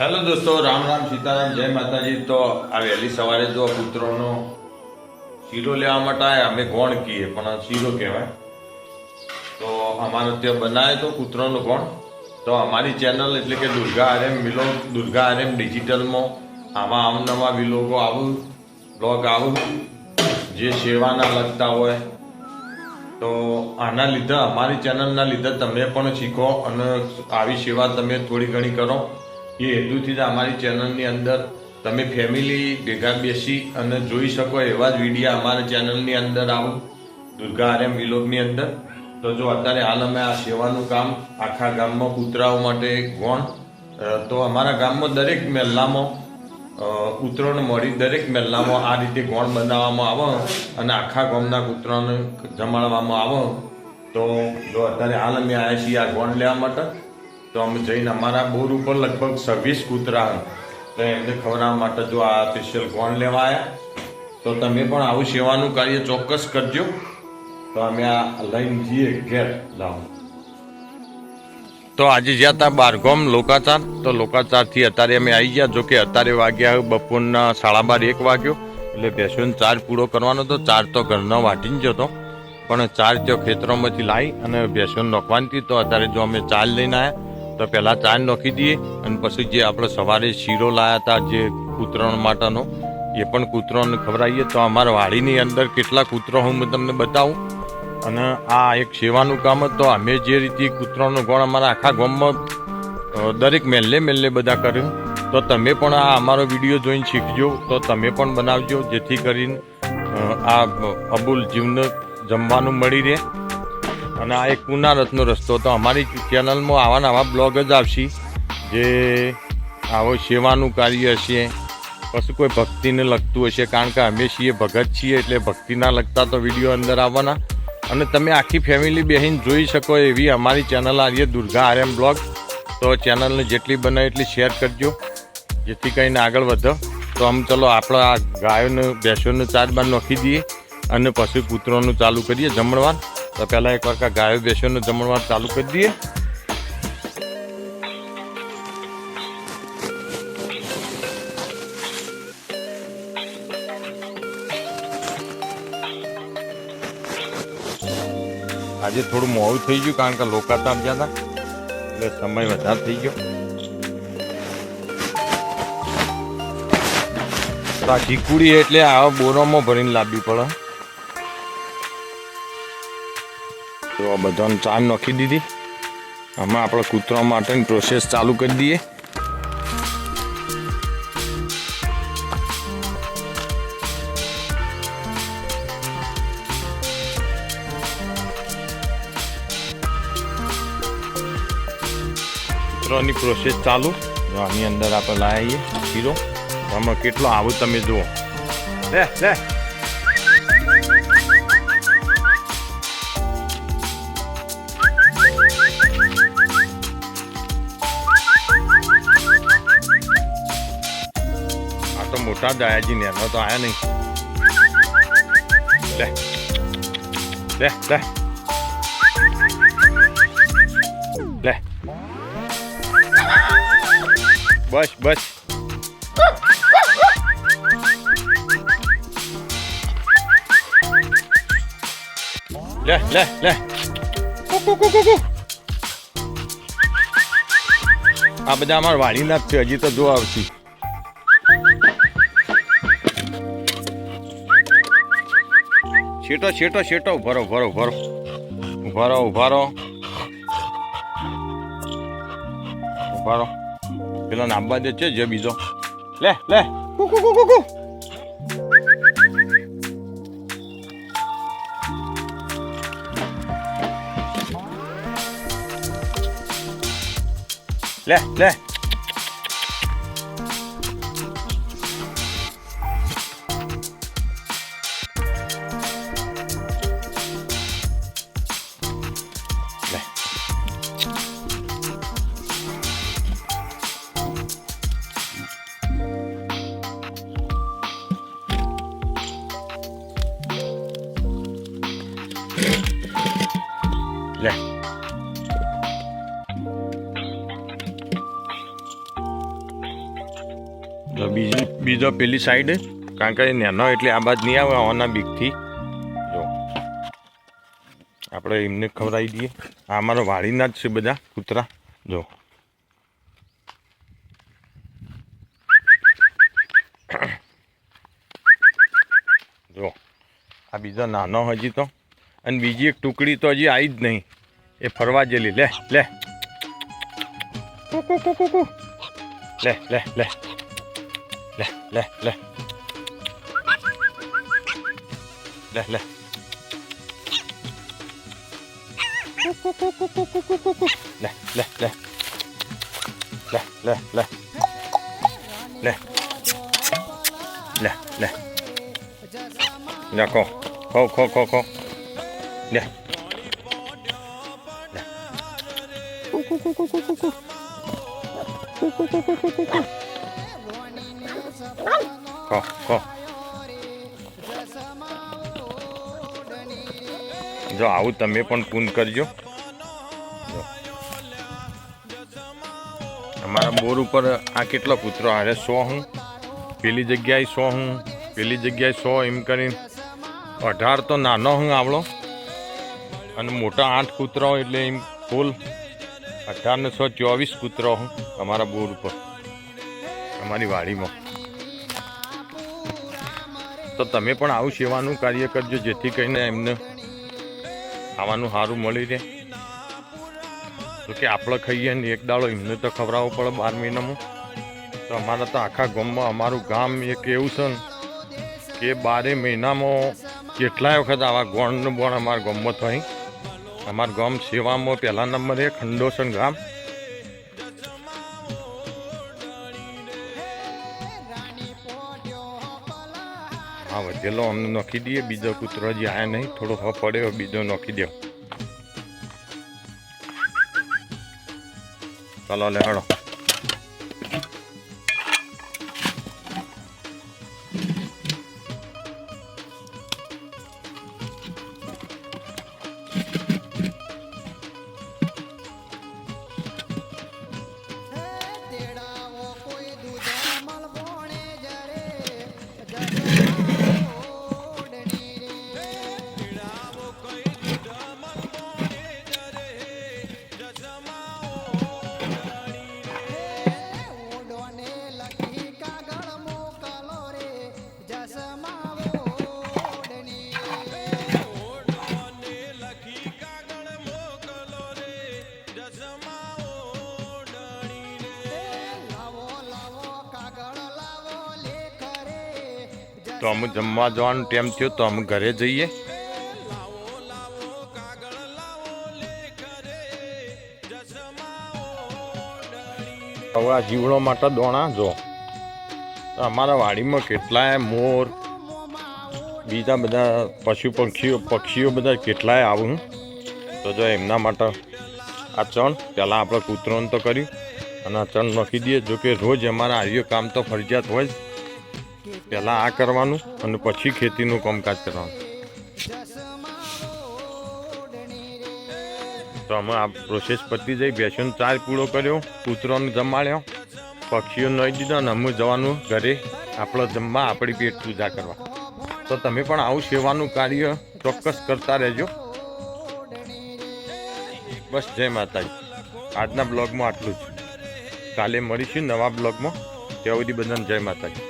Hello દોસ્તો, રામ રામ સીતારામ, જય માતાજી. તો આ વહેલી સવારે જો પુત્રોનો શીરો લેવા માટે આવ્યા અમે ગોણ કહીએ પણ શીરો કહેવાય. તો અમારો ત્યાં બનાવે તો કૂતરોનો ગોણ. તો અમારી ચેનલ એટલે કે Durga RM vlog Durga RM ડિજિટલમાં આમાં આમ નવા વિલોગો આવું, બ્લોગ આવું, જે સેવાના લગતા હોય. તો આના લીધે, અમારી ચેનલના લીધે તમે પણ શીખો અને આવી સેવા તમે થોડી ઘણી કરો. એ હેતુથી જ અમારી ચેનલની અંદર તમે ફેમિલી ભેગા બેસી અને જોઈ શકો એવા જ વિડીયા અમારા ચેનલની અંદર આવું. દુર્ગા આર્યમ વિલોગની અંદર. તો જો અત્યારે હાલ અમે આ સેવાનું કામ આખા ગામમાં કૂતરાઓ માટે ગોણ તો અમારા ગામમાં દરેક મહેલામાં કૂતરોને મળી દરેક મહેલામાં આ રીતે ગોણ બનાવવામાં આવે અને આખા ગામના કૂતરાને જમાડવામાં આવે. તો જો અત્યારે હાલ અમે આવ્યા છીએ આ ગોણ લેવા માટે તો અમે જઈને અમારા બોર ઉપર લગભગ છવ્વીસ કૂતરા. તો એમને ખવડાવવા માટે જો આ સ્પેશિયલ કોણ લેવા આવ્યા તો તમે પણ આવું સેવાનું કાર્ય ચોક્કસ કરજો. તો અમે આ લઈને જઈએ ઘેર લાવો. તો આજે જ્યાં હતા બારગોમ લોકાચાર, તો લોકાચારથી અત્યારે અમે આવી ગયા. જો કે અત્યારે વાગ્યા બપોરના સાડા બાર એક વાગ્યો, એટલે ભેંસોને ચાર પૂરો કરવાનો હતો. ચાર તો ઘરનો વાટીને જતો, પણ ચાર ત્યાં ખેતરોમાંથી લાવી અને ભેંસોને નોખવાની હતી તો અત્યારે જો અમે ચાર લઈને આવ્યા તો પહેલાં ચાંદ નોખી દઈએ અને પછી જે આપણે સવારે શીરો લાવ્યા હતા, જે કૂતરણ માટેનો, એ પણ કૂતરોને ખવડાવીએ. તો અમારા વાડીની અંદર કેટલા કૂતરો હું તમને બતાવું. અને આ એક સેવાનું કામ હતો. અમે જે રીતે કૂતરોનો ગણ અમારા આખા ગામમાં દરેક મેલ્લે મેલ્લે બધા કર્યું. તો તમે પણ આ અમારો વીડિયો જોઈને શીખજો. તો તમે પણ બનાવજો, જેથી કરીને આ અબુલ જીવને જમવાનું મળી રહે. અને આ એક પુનારથનો રસ્તો તો અમારી ચેનલમાં આવા નવા બ્લોગ જ આવશે જે આવો સેવાનું કાર્ય હશે. પછી કોઈ ભક્તિને લગતું હશે. કારણ કે અમે છીએ ભગત છીએ એટલે ભક્તિના લગતા તો વીડિયો અંદર આવવાના. અને તમે આખી ફેમિલી બેહીને જોઈ શકો એવી અમારી ચેનલ આ છે દુર્ગા આર્યમ બ્લોગ તો ચેનલને જેટલી બને એટલી શેર કરજો. જેથી કરીને આગળ વધો. તો આમ ચલો આપણે આ ગાયોને, ભેંસોને ચાર બાર નોખી દઈએ અને પછી કૂતરોનું ચાલુ કરીએ જમણવાર. તો પહેલાં એક વાર ગાયો ભેંસોનું જમણવાર ચાલુ કરી દઈએ. આજે થોડું મોડું થઈ ગયું કારણ કે લોકાતા ગયા હતા. એટલે સમય વધારે થઈ ગયો. આ ઢીકુડી એટલે આવા બોરોમાં ભરીને લાવવી પડે. તો આ બધાને ચા નાખી દીધી. આમાં આપણે કૂતરા માટેની પ્રોસેસ ચાલુ કરી દઈએ. કૂતરાની પ્રોસેસ ચાલુ. આની અંદર આપણે લાવીએ શીરો. આમાં કેટલો આવું તમે જુઓ. લે લે. આ તો મોટા દયાજી ને તો આયા નહીં લે લે લે લે બસ બસ લે લે લે. આ બધા અમારા વાડીના જ છે હજી તો જો આવશે છેટો છેટો છેટો ભરો ભરો ભરો ઉભારો ઉભારો. ઉભારો. પેલો નાબા દે છે, જે બીજો. લે લે. કુ કુકુ કુ લે લે. બીજો પેલી સાઈડ કારણ કે નેનો એટલે આ બાજ નહીં આવે આવવાના બીકથી. જો. આપણે એમને ખવડાવી દઈએ. આ અમારા વાડીના જ છે બધા કૂતરા. જો. જો. આ બીજો નાનો હજી તો. અને બીજી એક ટુકડી તો હજી આવી જ નહીં. એ ફરવા જેલી. લે લે. લે લે લે. લે લે લે. લે લે. લે લે લે. લે લે લે. લે. લે લે. લે, કો. કો કો કો કો. લે. લે. કુ કુ કુ કુ કુ કુ કુ કુ કુ કુ કુ કુ કો કો જો આવું તમે પણ પૂન કરજો. અમારા બોર ઉપર આ કેટલો કૂતરો? હારે સો હું. પેલી જગ્યાએ સો હું. પેલી જગ્યાએ સો એમ કરીને. અઢાર તો નાનો હું આવડો. અને મોટા આઠ કૂતરો એટલે એમ કુલ અઢાર ને સો ચોવીસ કૂતરો હું અમારા બોર ઉપર. અમારી વાડીમાં. તો તમે પણ આવું સેવાનું કાર્ય કરજો, જેથી કરીને એમને ખાવાનું સારું મળી રહે. તો કે આપણે ખાઈએ ને એક દાડો, એમને તો ખવડાવવો પડે બાર મહિનામાં. તો અમારા તો આખા ગામમાં, અમારું ગામ એક એવું છે ને, કે બારે મહિનામાં કેટલાય વખત આવા ગોણનું ગોણ અમારા ગામમાં થઈ. અમારા ગામ સેવામાં પહેલા નંબરે ખંડોસન ગામ. વધેલો અમને નોખી દઈએ, બીજો કૂતરો હજી આયા નહીં, થોડો હ પડ્યો બીજો નોખી દો. ચાલો, લે હળો તો અમે જમવા જવાનું ટાઈમ થયો તો અમે ઘરે જઈએ. હવે આ જીવડો માટે દોણા જો. અમારા વાડીમાં કેટલાય મોર, બીજા બધા પશુ પક્ષીઓ પક્ષીઓ બધા કેટલાય આવું. તો જો એમના માટે આ ચણ, પહેલાં આપણે કૂતરોને તો કર્યું. અને આ ચણ નાખી દઈએ, જોકે રોજ અમારા આવ્યો કામ તો ફરજિયાત હોય જ. પહેલાં આ કરવાનું અને પછી ખેતીનું કામકાજ કરવાનું. તો અમે આ પ્રોસેસ પતી જઈ બેસીને ચાર પૂળો કર્યો, કૂતરોને જમાડ્યો પક્ષીઓ નહીં દીધા અને અમે જવાનું ઘરે આપણો જમવા આપણી પેટ પૂજા કરવા. તો તમે પણ આવું સેવાનું કાર્ય ચોક્કસ કરતા રહેજો. બસ જય માતાજી. આજના બ્લોગમાં આટલું જ. કાલે મળીશું નવા બ્લોગમાં. ત્યાં સુધી બધાને જય માતાજી.